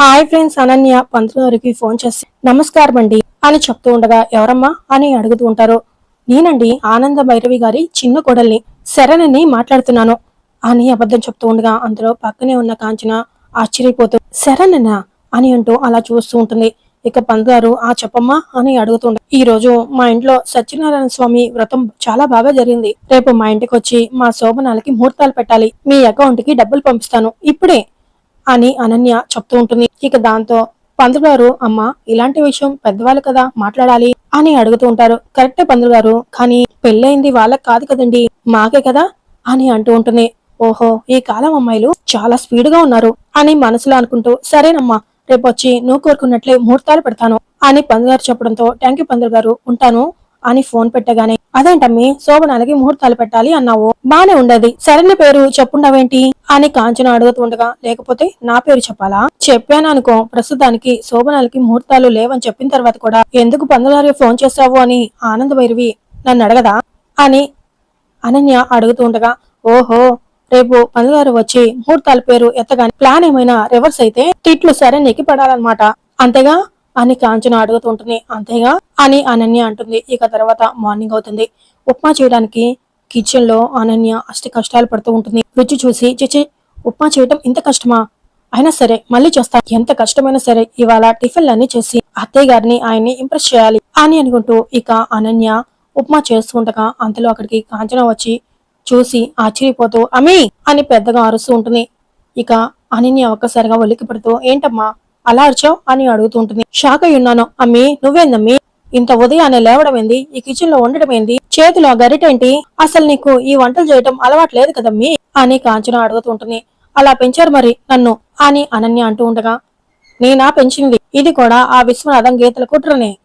Hi friends Ananya పంతులు గారికి phone చేసి నమస్కారం అండి అని చెప్తూ ఉండగా ఎవరమ్మా అని అడుగుతూ ఉంటారు. నేనండి ఆనంద భైరవి గారి చిన్న కొడల్ని శరణని మాట్లాడుతున్నాను అని అబద్ధం చెప్తూ ఉండగా అందులో పక్కనే ఉన్న కాంచన ఆశ్చర్యపోతూ శరణనా? అని అంటూ అలా చూస్తూ ఉంటుంది. ఇక పంతుగారు ఆ చెప్పమ్మా అని అడుగుతుండే ఈ రోజు మా ఇంట్లో సత్యనారాయణ స్వామి వ్రతం చాలా బాగా జరిగింది. రేపు మా ఇంటికి వచ్చి మా శోభనాలకి ముహూర్తాలు పెట్టాలి. మీ అకౌంట్కి డబ్బులు పంపిస్తాను. ఇప్పుడే అని అనన్య చెప్తూ ఉంటుంది. ఇక దాంతో పంతులు గారు అమ్మ ఇలాంటి విషయం పెద్దవాళ్ళు కదా మాట్లాడాలి అని అడుగుతూ ఉంటారు. కరెక్టే పంతులు గారు కానీ పెళ్ళైంది వాళ్ళకి కాదు కదండి మాకే కదా అని అంటూ ఉంటుంది. ఓహో ఈ కాలం అమ్మాయిలు చాలా స్పీడ్గా ఉన్నారు అని మనసులో అనుకుంటూ సరేనమ్మా రేపు వచ్చి నువ్వు కోరుకున్నట్లే ముహూర్తాలు పెడతాను అని పంతులు గారు చెప్పడంతో థ్యాంక్ యూ పంతులు గారు ఉంటాను. అని ఫోన్ పెట్టగానే అదేంటమ్మి? శోభనాలకి ముహూర్తాలు పెట్టాలి అన్నావు. బానే ఉండేది. సరైన పేరు చెప్పుండవేంటి? అని కాంచన అడుగుతుండగా లేకపోతే నా పేరు చెప్పాలా? చెప్పాను అనుకో ప్రస్తుతానికి శోభనాలకి ముహూర్తాలు లేవని చెప్పిన తర్వాత కూడా ఎందుకు పందులారి ఫోన్ చేస్తావు అని ఆనంద భైరవి నన్ను అడగదా? అని అనన్య అడుగుతుండగా ఓహో! రేపు పందుగారు వచ్చి ముహూర్తాల పేరు ఎత్తగానే ప్లాన్ ఏమైనా రివర్స్ అయితే తిట్లు సరే నెక్కి పడాలన్నమాట. అంతేగా? అని కాంచన అడుగుతుంటుంది అంతేగా? అని అనన్య అంటుంది. ఇక తర్వాత మార్నింగ్ అవుతుంది. ఉప్మా చేయడానికి కిచెన్లో అనన్య అష్ట కష్టాలు పడుతూ ఉంటుంది. రుచి చూసి చిచి ఉప్మా చేయటం ఇంత కష్టమా? అయినా సరే మళ్ళీ చేస్తా. ఎంత కష్టమైనా సరే ఇవాళ టిఫిన్లన్నీ చేసి అత్తయ్య గారిని ఆయన్ని ఇంప్రెస్ చేయాలి అని అనుకుంటూ ఇక అనన్య ఉప్మా చేస్తుండగా అంతలో అక్కడికి కాంచన వచ్చి చూసి ఆశ్చర్యపోతూ అమీ అని పెద్దగా అరుస్తూ ఉంటుంది. ఇక అనన్య ఒక్కసారిగా ఒలికి పడుతూ ఏంటమ్మా? అలా అరిచావు అని అడుగుతుంటుంది. షాక్ అయి ఉన్నాను అమ్మి నువ్వేందమ్మి? ఇంత ఉదయాన్నే లేవడం ఏంది? ఈ కిచెన్లో ఉండడం ఏంది? చేతిలో గరిటేంటి అసలు నీకు ఈ వంటలు చేయటం అలవాటు లేదు కదమ్మి? అని కాంచన అడుగుతుంటుంది. అలా పెంచారు మరి నన్ను? అని అనన్య అంటూ ఉండగా నేనా పెంచింది? ఇది కూడా ఆ విశ్వనాథం గీతల కుట్రనే.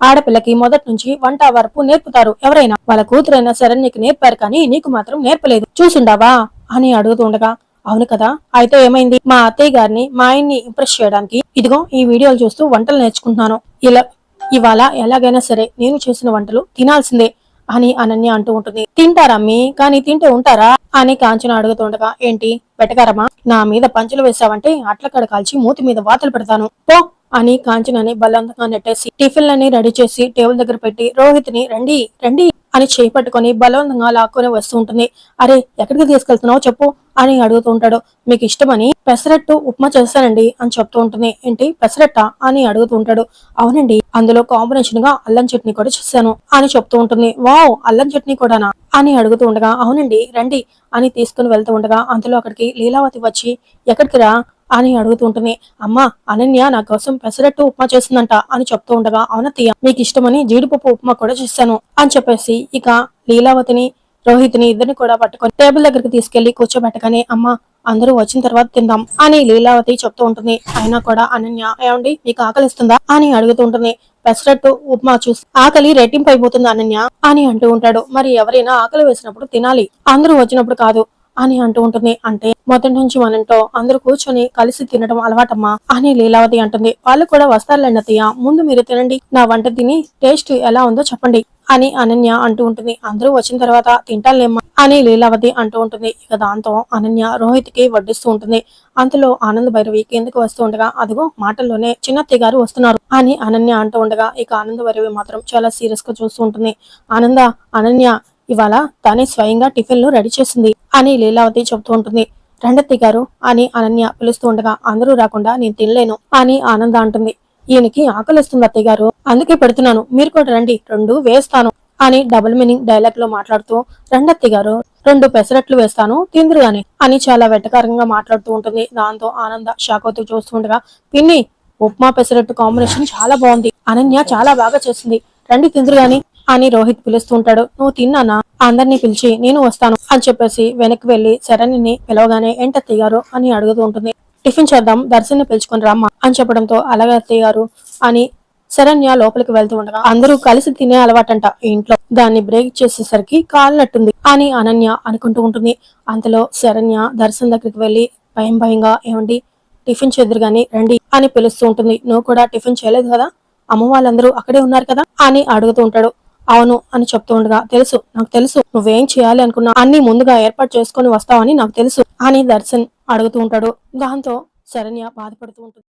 ఆడపిల్లకి మొదటి నుంచి వంట వరపు నేర్పుతారు ఎవరైనా. వాళ్ళ కూతురైనా సరే నీకు నేర్పారు కానీ నీకు మాత్రం నేర్పలేదు. చూసిండావా? అని అడుగుతూ ఉండగా అవును కదా? అయితే ఏమైంది? మా అత్తయ్య గారిని మా ఆయన్ని ఇంప్రెస్ చేయడానికి ఇదిగో ఈ వీడియోలు చూస్తూ వంటలు నేర్చుకుంటున్నాను. ఇలా ఇవాళ ఎలాగైనా సరే నేను చేసిన వంటలు తినాల్సిందే అని అనన్య అంటూ ఉంటుంది. తింటారమ్మి కానీ తింటే ఉంటారా? అని కాంచన అడుగుతుండగా ఏంటి? పెట్టగారమ్మా నా మీద పంచులు వేసావంటే అట్లకడ కాల్చి మూతి మీద వాతలు పెడతాను. పో! అని కాంచనని బలవంతంగా నెట్టేసి టిఫిన్లని రెడీ చేసి టేబుల్ దగ్గర పెట్టి రోహిత్ని రండి రండి అని చేయి పట్టుకొని బలవంతంగా లాక్కొని వస్తూ ఉంటుంది. అరే ఎక్కడికి తీసుకెళ్తున్నావు చెప్పు అని అడుగుతూ ఉంటాడు. మీకు ఇష్టమని పెసరట్టు ఉప్మా చేస్తానండి అని చెప్తూ ఉంటుంది. ఏంటి పెసరట్ట అని అడుగుతూ ఉంటాడు. అవునండి అందులో కాంబినేషన్గా అల్లం చట్నీ కూడా చేశాను అని చెప్తూ ఉంటుంది. వావ్ అల్లం చట్నీ కూడానా అని అడుగుతూ ఉండగా అవునండి రండి అని తీసుకుని వెళ్తూ ఉండగా అందులో అక్కడికి లీలావతి వచ్చి ఎక్కడికి రా అని అడుగుతుంటుంది అమ్మా అనన్య నా కోసం పెసరట్టు ఉప్మా చేస్తుందంట అని చెప్తూ ఉండగా అవునతయ్య మీకు ఇష్టమని జీడిపప్పు ఉప్మా కూడా చేస్తాను అని చెప్పేసి ఇక లీలావతిని రోహిత్ని ఇద్దరిని కూడా పట్టుకొని టేబుల్ దగ్గరికి తీసుకెళ్ళి కూర్చోబెట్టగానే అమ్మ అందరూ వచ్చిన తర్వాత తిందాం అని లీలావతి చెప్తూ ఉంటుంది. అయినా కూడా అనన్య ఏమండి మీకు ఆకలిస్తుందా? అని అడుగుతూ ఉంటుంది పెసరట్టు ఉప్మా చూసి ఆకలి రెట్టింపు అయిపోతుంది అనన్య అని అంటూ ఉంటాడు. మరి ఎవరైనా ఆకలి వేసినప్పుడు తినాలి అందరూ వచ్చినప్పుడు కాదు అని అంటూ ఉంటుంది. అంటే మొదటి నుంచి మనంతో అందరూ కూర్చొని కలిసి తినడం అలవాటమ్మా అని లీలావతి అంటుంది. వాళ్ళు కూడా వస్తారులేండి అత్తయ్య ముందు మీరు తినండి. నా వంట తిని టేస్ట్ ఎలా ఉందో చెప్పండి అని అనన్య అంటూ ఉంటుంది. అందరూ వచ్చిన తర్వాత తింటాలేమ్మా అని లీలావతి అంటూ ఉంటుంది. ఇక దాంతో అనన్య రోహిత్కి వడ్డిస్తూ ఉంటుంది. అంతలో ఆనంద్ భైరవి కిందకి వస్తూ ఉండగా అదిగో మాటల్లోనే చిన్నత్తయ్య గారు వస్తున్నారు అని అనన్య అంటూ ఉండగా ఇక ఆనంద్ భైరవి మాత్రం చాలా సీరియస్గా చూస్తూ ఉంటుంది. ఆనంద అనన్య ఇవాళ తానే స్వయంగా టిఫిన్లు రెడీ చేసింది అని లీలావతి చెబుతూ ఉంటుంది. రండత్తి గారు అని అనన్య పిలుస్తూ ఉండగా అందరూ రాకుండా నేను తినలేను అని ఆనంద అంటుంది. ఈయనకి ఆకలిస్తుంది అత్తయ్య గారు. అందుకే పెడుతున్నాను. మీరు కూడా రండి. రెండు వేస్తాను అని డబుల్ మీనింగ్ డైలాగ్లో మాట్లాడుతూ రెండత్తి గారు రెండు పెసరట్లు వేస్తాను తిందురు అని చాలా వెటకారంగా మాట్లాడుతూ ఉంటుంది. దాంతో ఆనంద షాక్ అవుతూ చూస్తూ ఉండగా పిన్ని ఉప్మా పెసరట్టు కాంబినేషన్ చాలా బాగుంది. అనన్య చాలా బాగా చేసింది. రండి తిందురు గాని అని రోహిత్ పిలుస్తూ ఉంటాడు నువ్వు తిన్నానా అందరినీ పిలిచి నేను వస్తాను అని చెప్పేసి వెనక్కి వెళ్ళి శరణిని పిలవగానే ఏంటత్తయ్య గారు అని అడుగుతూ ఉంటుంది. టిఫిన్ చేద్దాం దర్శన్ని పిలుచుకొని రామ్మా అని చెప్పడంతో అలాగే అత్తయ్య గారు అని శరణ్య లోపలికి వెళ్తూ ఉండగా అందరూ కలిసి తినే అలవాటంట ఇంట్లో. దాన్ని బ్రేక్ చేసేసరికి కాలినట్టుంది అని అనన్య అనుకుంటూ ఉంటుంది. అంతలో శరణ్య దర్శన్ దగ్గరికి వెళ్ళి భయం భయంగా ఏమండి టిఫిన్ చేద్దరు గాని రండి అని పిలుస్తూ ఉంటుంది. నువ్వు కూడా టిఫిన్ చేయలేదు కదా? అమ్మ వాళ్ళందరూ అక్కడే ఉన్నారు కదా? అని అడుగుతూ ఉంటాడు. అవును అని చెప్తూ ఉండగా తెలుసు నాకు తెలుసు నువ్వేం చేయాలి అనుకున్నా అన్ని ముందుగా ఏర్పాటు చేసుకొని వస్తావని నాకు తెలుసు అని దర్శన్ అడుగుతూ ఉంటాడు. దాంతో శరణ్య బాధపడుతూ ఉంటుంది.